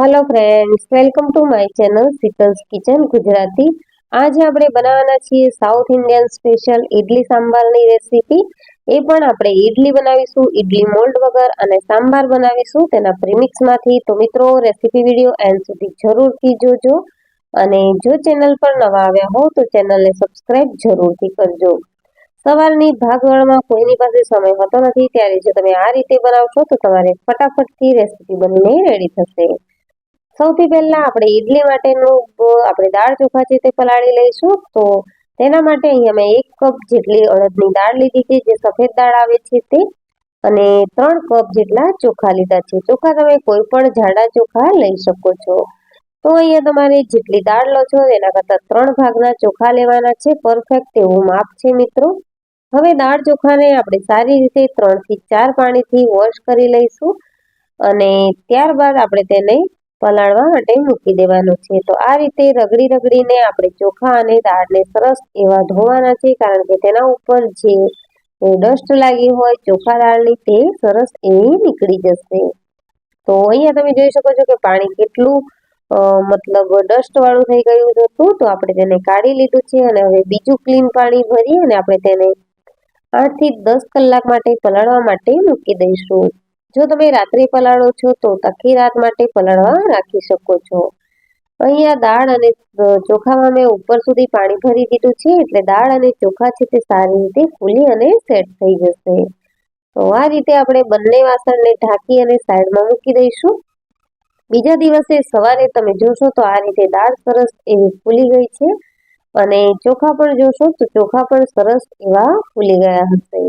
Hello friends welcome to my channel Sheetal's kitchen Gujarati આજે આપણે બનાવવાના છીએ સાઉથ ઇન્ડિયન સ્પેશિયલ ઇડલી સાંભારની રેસીપી એ પણ આપણે ઇડલી બનાવીશું ઇડલી મોલ્ડ વગર અને સાંભાર બનાવીશું. તેના પ્રીમિક્સમાંથી તો મિત્રો રેસીપી વીડિયો એન્ડ સુધી જરૂરથી જોજો. અને જો ચેનલ પર નવા આવ્યા હો, તો ચેનલને સબસ્ક્રાઇબ જરૂરથી કરજો. સવારની ભાગદોડમાં કોઈની પાસે સમય હોતો નથી, ત્યારે જો તમે આ રીતે બનાવશો, તો તમારે ફટાફટથી રેસીપી બનીને રેડી થશે. સૌથી પહેલા આપણે ઈડલી માટેનું આપણે દાળ ચોખા છે તે પલાળી લઈશું. તો તેના માટે અહીંયા મેં એક કપ જેટલી અડદની દાળ લીધી છે, જે સફેદ દાળ આવે છે તે, અને ત્રણ કપ જેટલા ચોખા લીધા છે. ચોખા તમે કોઈ પણ જાડા ચોખા લઈ શકો છો. તો અહીંયા તમારે જેટલી દાળ લો છો, એના કરતાં ત્રણ ભાગના ચોખા લેવાના છે. પરફેક્ટ એવું માપ છે મિત્રો. હવે દાળ ચોખાને આપણે સારી રીતે ત્રણથી ચાર પાણીથી વોશ કરી લઈશું. અને ત્યારબાદ આપણે તેને પલાળવા માટે મૂકી દેવાનું છે. તો આ રીતે રગડી રગડીને આપણે ચોખા અને દાળને સરસ એવા ધોવાના છે, કારણ કે તેના ઉપર જે ડસ્ટ લાગી હોય ચોખા દાળની તે સરસ એવી નીકળી જશે. તો અહીંયા તમે જોઈ શકો છો કે પાણી કેટલું મતલબ ડસ્ટ વાળું થઈ ગયું હતું. તો આપણે તેને કાઢી લીધું છે અને હવે બીજું ક્લીન પાણી ભરી અને આપણે તેને આઠથી દસ કલાક માટે પલાળવા માટે મૂકી દઈશું. જો તમે રાત્રે પલાળો છો તો તકી રાત માટે પલાળવા રાખી શકો છો. અહીંયા દાળ અને ચોખામાં મેં ઉપર સુધી પાણી ભરી દીધું છે એટલે દાળ અને ચોખા છે તે સારી રીતે ફૂલી અને સેટ થઈ જશે. તો આ રીતે આપણે બંને વાસણને ઢાંકી અને સાઈડમાં મૂકી દઈશું. બીજા દિવસે સવારે તમે જોશો તો આ રીતે દાળ સરસ એવી ફૂલી ગઈ છે. અને ચોખા પણ જોશો તો ચોખા પણ સરસ એવા ફૂલી ગયા હશે.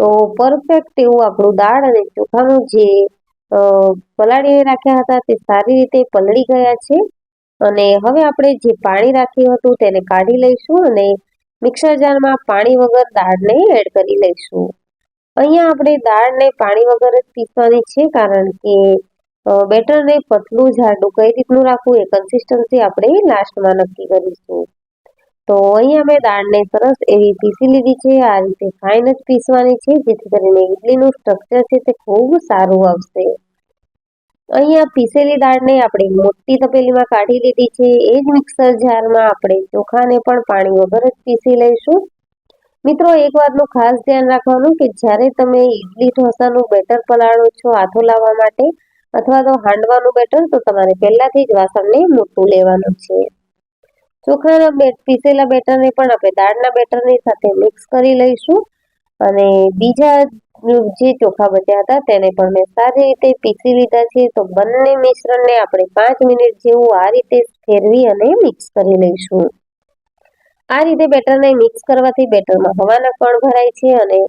તો પરફેક્ટ એવું આપણું દાળ અને ચોખાનું જે પલાળીને રાખ્યા હતા તે સારી રીતે પલળી ગયા છે. અને હવે આપણે જે પાણી રાખ્યું હતું તેને કાઢી લઈશું અને મિક્સર જારમાં પાણી વગર દાળને એડ કરી લઈશું. અહીંયા આપણે દાળને પાણી વગર જ પીસવાની છે કારણ કે બેટરને પતલું જાડું કઈ રીતનું રાખવું એ કન્સિસ્ટન્સી આપણે લાસ્ટમાં નક્કી કરીશું. તો અહીંયા મેં દાળને સરસ એવી પીસી લીધી છે. આ રીતે ફાઇન જ પીસવાની છે, જેથી કરીને ઇડલીનું સ્ટ્રક્ચર છે તે ખૂબ સારું આવશે. અહીંયા પીસેલી દાળને આપણે મોટી તપેલીમાં કાઢી લીધી છે. એ જ મિક્સર જારમાં આપણે ચોખાને પણ પાણી વગર જ પીસી લઈશું. મિત્રો, એક વાતનું ખાસ ધ્યાન રાખવાનું કે જ્યારે તમે ઇડલી ઢોસાનું બેટર પલાળો છો હાથો લાવવા માટે અથવા તો હાંડવાનું બેટર, તો તમારે પહેલાથી જ વાસણને મોટું લેવાનું છે. ચોખાના પીસેલા બેટરને પણ આપણે દાળના બેટરની સાથે મિક્સ કરી લઈશું. અને બીજા જે ચોખા બચ્યા હતા, તેને પણ મેં સારી રીતે પીસી લીધા છે. તો બંને મિશ્રણને આપણે પાંચ મિનિટ જેવું આ રીતે ફેરવી અને મિક્સ કરી લઈશું. આ રીતે બેટરને મિક્સ કરવાથી બેટરમાં હવાના કણ ભરાય છે અને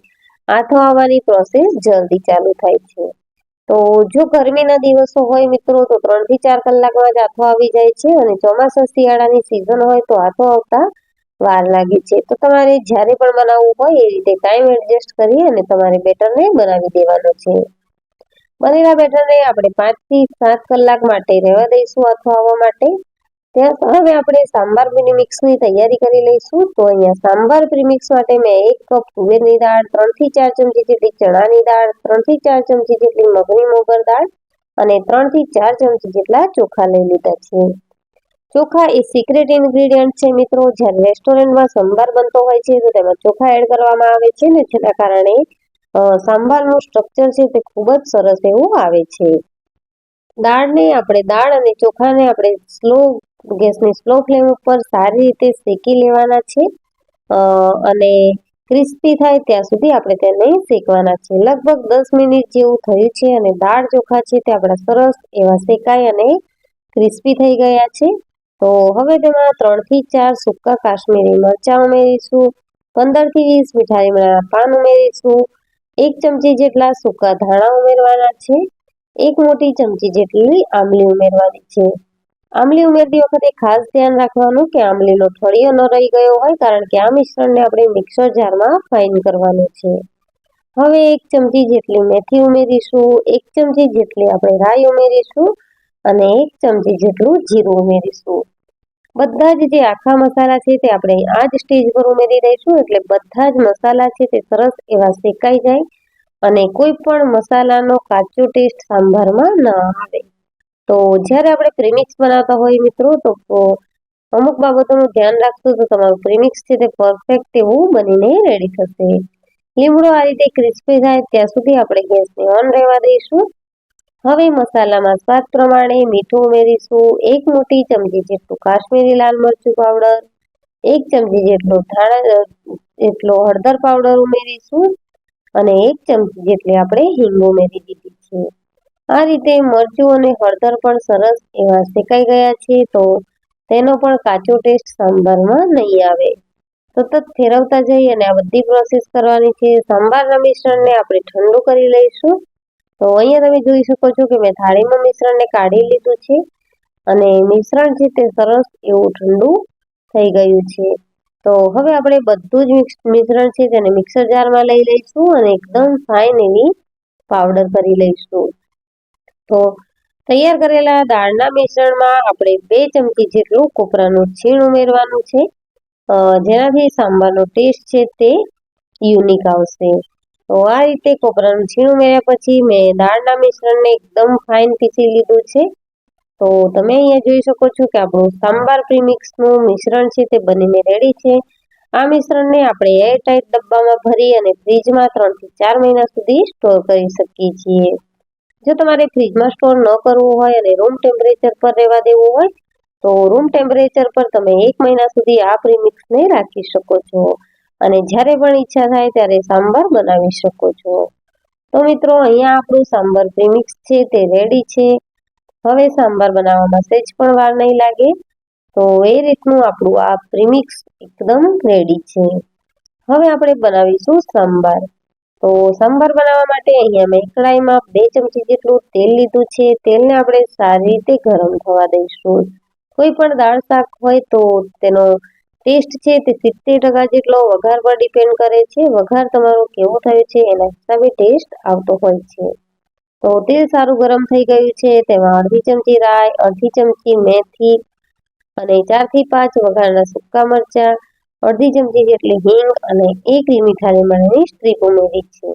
આથો આવવાની પ્રોસેસ જલ્દી ચાલુ થાય છે. તો જો ગરમીના દિવસો હોય મિત્રો, તો ત્રણથી ચાર કલાકમાં જ આથો આવી જાય છે અને ચોમાસા શિયાળાની સિઝન હોય તો આથો આવતા વાર લાગે છે. તો તમારે જ્યારે પણ બનાવવું હોય એ રીતે ટાઈમ એડજસ્ટ કરી અને તમારે બેટરને બનાવી દેવાનો છે. બનેલા બેટરને આપણે પાંચથી સાત કલાક માટે રહેવા દઈશું આથો આવવા માટે. હવે આપણે સાંભાર પ્રીમિક્સની તૈયારી કરી લઈશું. તો અહીંયા સાંભાર પ્રીમિક્સ માટે મેં એક કપ તુવેરની દાળ, ત્રણથી ચાર ચમચી જેટલી ચણાની દાળ, ત્રણથી ચાર ચમચી જેટલી મગની મોગર દાળ અને ત્રણથી ચાર ચમચી જેટલા ચોખા લઈ લીધા છે. ચોખા એ સિક્રેટ ઇન્ગ્રીડિયન્ટ છે મિત્રો. જ્યારે રેસ્ટોરન્ટમાં સંભાર બનતો હોય છે તો તેમાં ચોખા એડ કરવામાં આવે છે ને જેના કારણે સાંભારનું સ્ટ્રક્ચર છે તે ખૂબ જ સરસ એવું આવે છે. દાળને આપણે, દાળ અને ચોખાને આપણે સ્લો ગેસની સ્લો ફ્લેમ ઉપર સારી રીતે શેકી લેવાના છે. અને ક્રિસ્પી થાય ત્યાં સુધી આપણે તેને શેકવાના છે. લગભગ દસ મિનિટ જેવું થયું છે અને દાળ ચોખા છે તે આપણા સરસ એવા શેકાય અને ક્રિસ્પી થઈ ગયા છે. તો હવે તેમાં ત્રણથી ચાર સૂકા કાશ્મીરી મરચાં ઉમેરીશું, પંદરથી વીસ મીઠાઈ પાન ઉમેરીશું, એક ચમચી જેટલા સૂકા ધાણા ઉમેરવાના છે, એક મોટી ચમચી જેટલી આંબલી ઉમેરવાની છે. આંબલી ઉમેરતી વખતે ખાસ ધ્યાન રાખવાનું કે આમલીનો ઠળિયો ન રહી ગયો હોય, કારણ કે આ મિશ્રણને આપણે મિક્સર જારમાં ફાઇન કરવાનું છે. હવે એક ચમચી જેટલી મેથી ઉમેરીશું, એક ચમચી જેટલી આપણે રાઈ ઉમેરીશું અને એક ચમચી જેટલું જીરું ઉમેરીશું. બધા જ જે આખા મસાલા છે તે આપણે આ જ સ્ટેજ પર ઉમેરી દઈશું, એટલે બધા જ મસાલા છે તે સરસ એવા શેકાઈ જાય અને કોઈ પણ મસાલાનો કાચો ટેસ્ટ સાંભારમાં ન આવે. તો જ્યારે આપણે પ્રીમિક્સ બનાવતા હોઈએ મિત્રો, તો અમુક બાબતોનું ધ્યાન રાખશું તો તમારું પ્રીમિક્સ છે તે પરફેક્ટ એવું બનીને રેડી થશે. લીમડો આ રીતે ક્રિસ્પી થાય ત્યાં સુધી આપણે ગેસને ઓન રહેવા દઈશું. હવે મસાલામાં સ્વાદ પ્રમાણે મીઠું ઉમેરીશું. એક મોટી ચમચી જેટલું કાશ્મીરી લાલ મરચું પાવડર, એક ચમચી જેટલો ધાણા એટલો હળદર પાવડર ઉમેરીશું અને એક ચમચી જેટલી આપણે હિંગ ઉમેરી દીધી. આ રીતે મરચું અને હળદર પણ સરસ એવા શેકાઈ ગયા છે, તો તેનો પણ કાચો ટેસ્ટ સાંભારમાં નહીં આવે. સતત ફેરવતા જઈ અને આ બધી પ્રોસેસ કરવાની છે. સાંભારના મિશ્રણને આપણે ઠંડુ કરી લઈશું. તો અહીંયા તમે જોઈ શકો છો કે મેં થાળીમાં મિશ્રણને કાઢી લીધું છે અને મિશ્રણ છે તે સરસ એવું ઠંડુ થઈ ગયું છે. તો હવે આપણે બધું જ મિશ્રણ છે તેને મિક્સર જારમાં લઈ લઈશું અને એકદમ ફાઇન એવી પાવડર કરી લઈશું. તો તૈયાર કરેલા દાળના મિશ્રણમાં આપણે બે ચમચી જેટલું કોપરાનું છીણ ઉમેરવાનું છે. જેનાથી સાંભારનો ટેસ્ટ છે તે યુનિક આવશે. તો આ રીતે કોપરાનું છીણ ઉમેર્યા પછી મેં દાળના મિશ્રણને એકદમ ફાઇન પીસી લીધું છે. તો તમે અહીંયા જોઈ શકો છો કે આપણું સાંભાર પ્રીમિક્સનું મિશ્રણ છે તે બનીને રેડી છે. આ મિશ્રણને આપણે એરટાઇટ ડબ્બામાં ભરી અને ફ્રીજમાં ત્રણથી ચાર મહિના સુધી સ્ટોર કરી શકીએ છીએ. જો તમારે ફ્રીજમાં સ્ટોર ન કરવું હોય અને રૂમ ટેમ્પરેચર પર રહેવા દેવું હોય, તો રૂમ ટેમ્પરેચર પર તમે એક મહિના સુધી આ પ્રીમિક્સને રાખી શકો છો. અને જ્યારે પણ ઈચ્છા થાય ત્યારે સાંભાર બનાવી શકો છો. તો મિત્રો, અહીંયા આપણું સાંભાર પ્રીમિક્સ છે, તે રેડી છે. હવે સાંભાર બનાવવામાં સહેજ પણ વાર નહીં લાગે. તો એ રીતનું આપણું આ પ્રીમિક્સ એકદમ રેડી છે. હવે આપણે બનાવીશું સાંભાર. તો સંભાર બનાવવા માટે અહીંયા મેં કડાઈમાં બે ચમચી જેટલું તેલ લીધું છે. તેલને આપણે સારી રીતે ગરમ થવા દઈશું. કોઈ પણ દાળ શાક હોય તો તેનો ટેસ્ટ છે તે સિત્તેર ટકા જેટલો વઘાર પર ડિપેન્ડ કરે છે. વઘાર તમારો કેવો થયો છે એના હિસાબે ટેસ્ટ આવતો હોય છે. તો તેલ સારું ગરમ થઈ ગયું છે. તેમાં અડધી ચમચી રાય અડધી ચમચી મેથી અને ચારથી પાંચ વઘારના સૂકા મરચાં અડધી ચમચી જેટલી હિંગ અને એક મીઠા લીમડાની સ્ટ્રીપ ઉમેરી છે.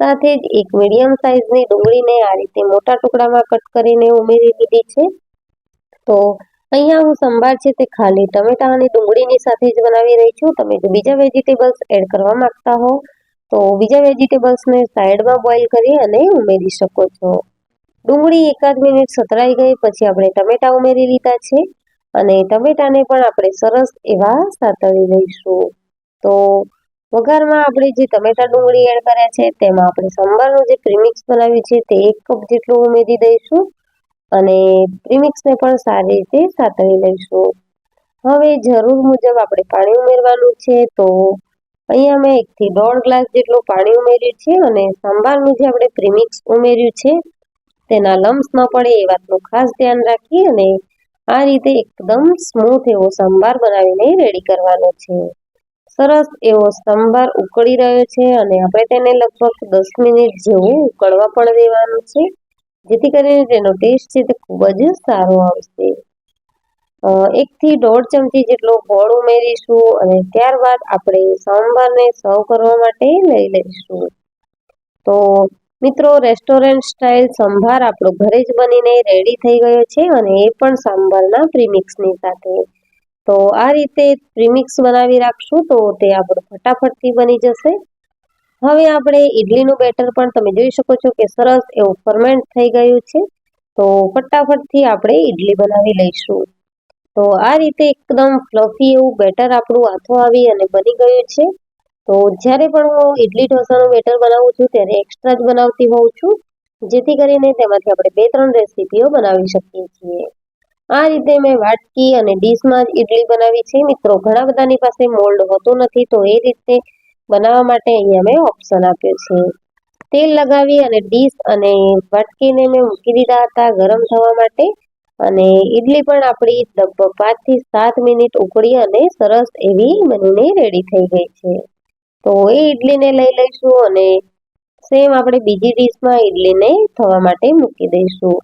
સાથે જ એક મીડિયમ સાઇઝની ડુંગળીને આ રીતે મોટા ટુકડામાં કટ કરીને ઉમેરી દીધી છે. તો અહીંયા હું સંભાર છે તે ખાલી ટમેટા અને ડુંગળીની સાથે જ બનાવી રહી છું. તમે જો બીજા વેજીટેબલ્સ એડ કરવા માંગતા હો, તો બીજા વેજીટેબલ્સને સાઈડમાં બોઇલ કરી અને ઉમેરી શકો છો. ડુંગળી એકાદ મિનિટ સતરાઈ ગઈ, પછી આપણે ટમેટા ઉમેરી લીધા છે. અને ટમેટાને પણ આપણે સરસ એવા સાતળી લઈશું. તો વઘારમાં આપણે જે ટમેટા ડુંગળી એડ કર્યા છે, તેમાં આપણે સંભારનું જે પ્રીમિક્સ બનાવ્યું છે, તે એક કપ જેટલું ઉમેરી દઈશું અને પ્રીમિક્સને પણ સારી રીતે સાતળી લઈશું. હવે જરૂર મુજબ આપણે પાણી ઉમેરવાનું છે, તો અહીંયા મેં એકથી દોઢ ગ્લાસ જેટલું પાણી ઉમેર્યું છે અને સંભારનું જે આપણે પ્રીમિક્સ ઉમેર્યું છે, તેના લમ્સ ન પડે એ વાતનું ખાસ ધ્યાન રાખી અને આ રીતે એકદમ સ્મૂથ એવો સંભાર બનાવીને રેડી કરવાનો છે. સરસ એવો સંભાર ઉકળી રહ્યો છે અને આપણે તેને લગભગ દસ મિનિટ જેવું ઉકળવા પણ દેવાનું છે, જેથી કરીને તેનો ટેસ્ટ છે તે ખૂબ જ સારો આવશે. એકથી દોઢ ચમચી જેટલો ગોળ ઉમેરીશું અને ત્યારબાદ આપણે સંભારને સર્વ કરવા માટે લઈ લઈશું. તો મિત્રો રેસ્ટોરન્ટ સ્ટાઇલ સંભાર આપણો ઘરે જ બનીને રેડી થઈ ગયો છે અને એ પણ સાંભારના પ્રીમિક્સની સાથે. તો આ રીતે પ્રીમિક્સ બનાવી રાખશું તો તે આપણું ફટાફટથી બની જશે. હવે આપણે ઇડલીનું બેટર પણ તમે જોઈ શકો છો કે સરસ એવું ફરમેન્ટ થઈ ગયું છે. તો ફટાફટથી આપણે ઇડલી બનાવી લઈશું. તો આ રીતે એકદમ ફ્લફી એવું બેટર આપણું હાથો આવી અને બની ગયું છે. તો જ્યારે પણ હું ઇડલી ઢોસાનું બેટર બનાવું છું, ત્યારે એક્સ્ટ્રા જ બનાવતી હોઉં છું. જેથી કરીને તેમાંથી આપણે બે ત્રણ રેસીપીઓ બનાવી શકીએ છીએ. આ રીતે મેં વાટકી અને ડીશમાં જ ઇડલી બનાવી છે. મિત્રો, ઘણા બધાની પાસે મોલ્ડ હોતું નથી, તો એ રીતે બનાવવા માટે અહીંયા મેં ઓપ્શન આપ્યો છે. તેલ લગાવી અને ડીશ અને વાટકીને મેં મૂકી દીધા હતા ગરમ થવા માટે. અને ઇડલી પણ આપણી લગભગ પાંચથી સાત મિનિટ ઉકળી અને સરસ એવી બનીને રેડી થઈ ગઈ છે. તો એ ઇડલીને લઈ લઈશું અને સેમ આપણે બીજી ડીશમાં ઇડલીને થવા માટે મૂકી દઈશું.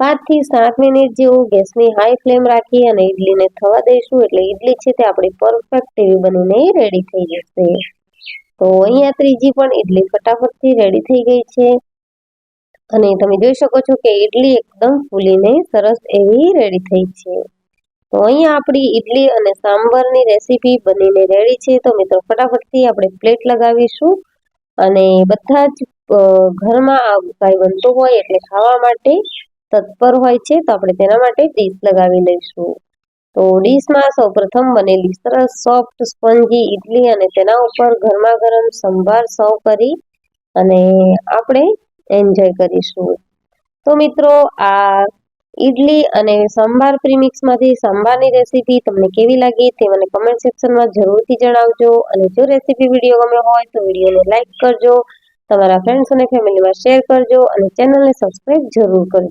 પાંચથી સાત મિનિટ જેવું ગેસની હાઈ ફ્લેમ રાખી અને ઇડલીને થવા દઈશું. એટલે ઇડલી છે તે આપણી પરફેક્ટ એવી બનીને રેડી થઈ જશે. તો અહીંયા ત્રીજી પણ ઇડલી ફટાફટથી રેડી થઈ ગઈ છે. અને તમે જોઈ શકો છો કે ઈડલી એકદમ ફૂલીને સરસ એવી રેડી થઈ છે. તો અહીંયા આપણી ઈડલી અને સાંભારની રેસીપી બનીને રેડી છે. તો મિત્રો, ફટાફટથી આપણે પ્લેટ લગાવીશું અને બધા જ ઘરમાં આવું કાંઈ બનતું હોય એટલે ખાવા માટે તત્પર હોય છે, તો આપણે તેના માટે ડીશ લગાવી લઈશું. તો ડીશમાં સૌપ્રથમ બનેલી સરસ સોફ્ટ સ્પંજી ઈડલી અને તેના ઉપર ગરમા ગરમ સંભાર સર્વ કરી અને આપણે એન્જોય કરીશું. તો મિત્રો, આ ઈડલી અને સંભાર પ્રીમિક્સમાંથી સંભારની રેસીપી તમને કેવી લાગી તે મને કમેન્ટ સેક્શનમાં જરૂરથી જણાવજો. અને જો રેસીપી વીડિયો ગમ્યો હોય તો વિડીયોને લાઇક કરજો. તમારા ફ્રેન્ડ્સ અને ફેમિલીમાં શેર કરજો અને ચેનલને સબસ્ક્રાઈબ જરૂર કરજો.